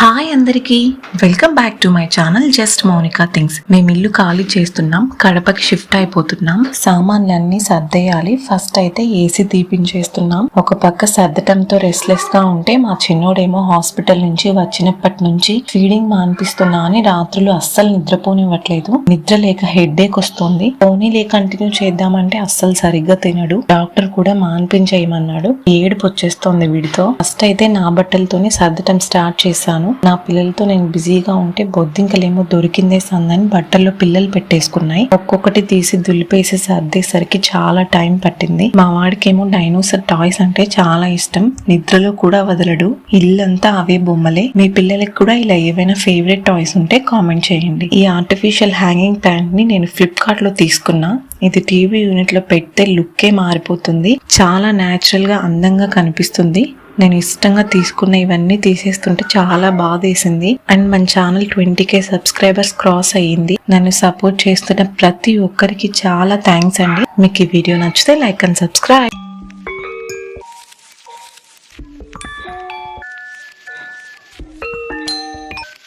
Hi అందరికీ. Welcome back to my channel just Mounika things మేము ఇల్లు ఖాళీ చేస్తున్నాం కడపకి షిఫ్ట్ అయిపోతున్నాం. సామాన్లన్నీ సర్దేయాలి. ఫస్ట్ అయితే ఏసీ తీపించేస్తున్నాం. ఒక పక్క సర్దటంతో రెస్ట్లెస్గా ఉంటే మా చిన్నోడేమో హాస్పిటల్ నుంచి వచ్చినప్పటి నుంచి ఫీడింగ్ మాన్పిస్తున్నా అని రాత్రులు అస్సలు నిద్రపోనివ్వట్లేదు. నిద్ర లేక హెడ్ వస్తుంది. పోనీలే కంటిన్యూ చేద్దామంటే అస్సలు సరిగ్గా తినడు. డాక్టర్ కూడా మాన్పించేయమన్నాడు. ఏడుపు వచ్చేస్తోంది వీడితో. ఫస్ట్ అయితే నా బట్టలతోనే సర్దటం స్టార్ట్ చేశాను. నా పిల్లలతో నేను బిజీగా ఉంటే బొద్దింకలేమో దొరికిందే సందని బట్టల్లో పిల్లలు పెట్టేసుకున్నాయి. ఒక్కొక్కటి తీసి దులిపేసి సర్దేసరికి చాలా టైం పట్టింది. మా వాడికేమో డైనోసర్ టాయ్స్ అంటే చాలా ఇష్టం. నిద్రలో కూడా వదలడు. ఇల్లంతా అవే బొమ్మలే. మీ పిల్లలకి కూడా ఇలా ఏవైనా ఫేవరెట్ టాయ్స్ ఉంటే కామెంట్ చేయండి. ఈ ఆర్టిఫిషియల్ హ్యాంగింగ్ ప్యాంట్ని నేను ఫ్లిప్కార్ట్లో తీసుకున్నా. ఇది టీవీ యూనిట్లో పెడితే లుక్కే మారిపోతుంది. చాలా న్యాచురల్గా అందంగా కనిపిస్తుంది. నేను ఇష్టంగా తీసుకున్న ఇవన్నీ తీసేస్తుంటే చాలా బాధేసింది. అండ్ మన channel twenty K subscribers cross అయ్యింది. నన్ను సపోర్ట్ చేస్తున్న ప్రతి ఒక్కరికి చాలా థ్యాంక్స్ అండి. మీకు ఈ వీడియో నచ్చితే లైక్ అండ్ సబ్స్క్రైబ్.